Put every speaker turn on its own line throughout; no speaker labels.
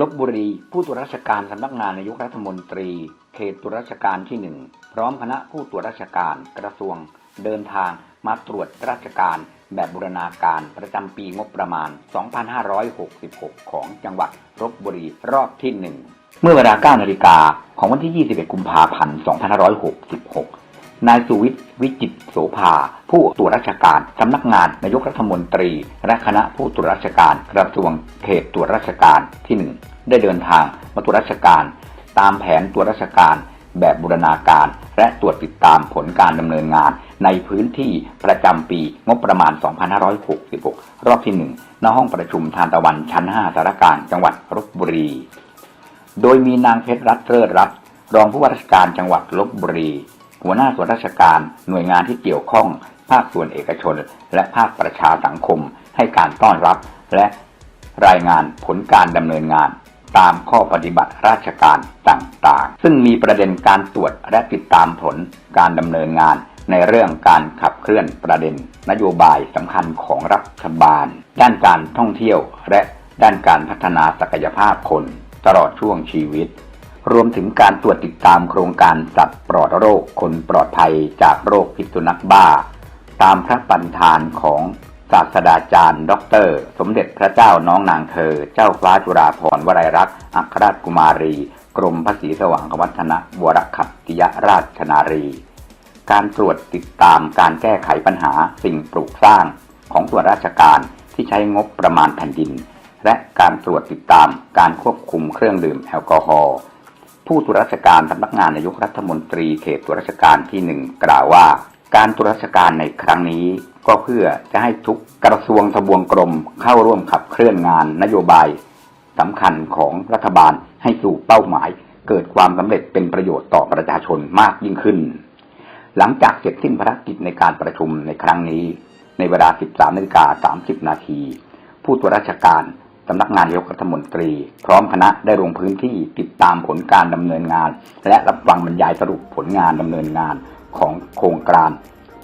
ลบบุรี ผู้ตรวจราชการสำนักงานนายกรัฐมนตรี เขตตรวจราชการที่หนึ่งพร้อมคณะผู้ตรวจราชการกระทรวง เดินทางมาตรวจราชการแบบบูรณาการประจำปีงบประมาณ 2566 ของจังหวัดลบบุรีรอบที่หนึ่งเมื่อเวลา9นาฬิกาของวันที่ 21 กุมภาพันธ์ 2566 นายสุวิทย์วิจิตโสภา ผู้ตรวจราชการ สำนักงานนายกรัฐมนตรี และคณะผู้ตรวจราชการ กระทรวงเขตตรวจราชการที่หนึ่งได้เดินทางมาตรวจราชการ ตามแผนตรวจราชการ แบบบูรณาการ และตรวจติดตามผลการดำเนินงาน ในพื้นที่ประจำปีงบประมาณ 2566 รอบที่หนึ่งณห้องประชุมทานตะวันชั้น 5 สารการจังหวัดลบบุรี โดยมีนางเพชรรัตน์เลิศรัตน์รองผู้ว่าราชการจังหวัดลบบุรี หัวหน้าส่วนราชการหน่วยงานที่เกี่ยวข้อง ภาคส่วนเอกชน และภาคประชาสังคม ให้การต้อนรับ และรายงานผลการดำเนินงาน ตามข้อปฏิบัติราชการต่างๆ ซึ่งมีประเด็นการตรวจและติดตามผลการดำเนินงาน ในเรื่องการขับเคลื่อนประเด็น นโยบายสำคัญของรัฐบาล ด้านการท่องเที่ยวและด้านการพัฒนาศักยภาพคน ตลอดช่วงชีวิต รวมถึงการตรวจติดตามโครงการสัตว์ปลอดโรคคนปลอดภัยจากโรคพิษสุนัขบ้า ตามพระปัญทานของศาสตราจารย์ด็อกเตอร์สมเด็จพระเจ้าน้องนางเธอ เจ้าฟ้าจุฬาภรณ์วลัยรักษ์อัครราชกุมารี กรมพระศรีสว่างวัฒนวรคัตติยราชนารี การตรวจติดตามการแก้ไขปัญหาสิ่งปลูกสร้างของส่วนราชการที่ใช้งบประมาณแผ่นดิน และการตรวจติดตามการควบคุมเครื่องดื่มแอลกอฮอล์ ผู้ตรวจราชการสำนักงานนายกรัฐมนตรีเขตตรวจราชการที่หนึ่งกล่าวว่า การตรวจราชการในครั้งนี้ ก็เพื่อจะให้ทุกกระทรวงทบวงกรมเข้าร่วมขับเคลื่อนงานนโยบายสำคัญของรัฐบาลให้สู่เป้าหมาย เกิดความสำเร็จเป็นประโยชน์ต่อประชาชนมากยิ่งขึ้น หลังจากเสร็จสิ้นภารกิจในการประชุมในครั้งนี้ ในเวลา 13นาฬิกา30 นาทีผู้ตรวจราชการ สำนักงานนายกรัฐมนตรี พร้อมคณะได้ลงพื้นที่ติดตามผลการดำเนินงาน และรับฟังบรรยายสรุปผลงานดำเนินงานของโครงการ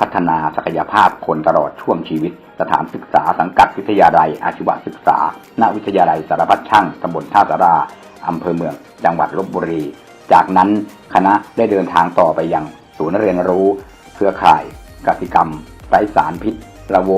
พัฒนาศักยภาพคนตลอดช่วงชีวิต สถานศึกษาสังกัดวิทยาลัย อาชีวศึกษา ณ วิทยาลัยสารพัดช่างตำบลท่าสาราอำเภอเมือง จังหวัดลบบุรี จากนั้นคณะได้เดินทางต่อไปยังศูนย์เรียนรู้ เครือข่ายกสิกรรมไร้สารพิษระโว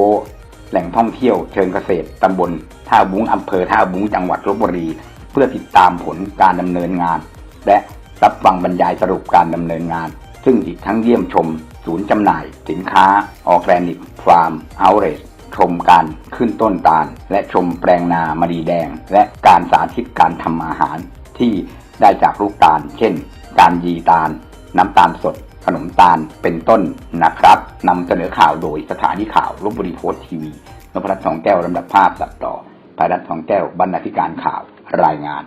แหล่งท่องเที่ยวเชิงเกษตรตำบล ท่าบุ้งอำเภอท่าบุ้งจังหวัดลบบุรี เพื่อติดตามผลการดำเนินงาน และรับฟังบรรยายสรุปการดำเนินงาน ซึ่งอีกทั้งเยี่ยมชม ศูนย์จำหน่าย สินค้าออร์แกนิกฟาร์มเอาเรสชมการขึ้นต้นตาล และชมแปลงนามะดีแดง และการสาธิตการทำอาหาร ที่ได้จากลูกตาล เช่น การยีตาล น้ำตาลสด ขนมตาลเป็นต้นนะครับนำเสนอข่าวโดยสถานีข่าวลบบุรีโพสต์ทีวีนพรัตน์ทองแก้วลำดับภาพตัดต่อ ภายรัตน์ทองแก้วบรรณาธิการข่าวรายงาน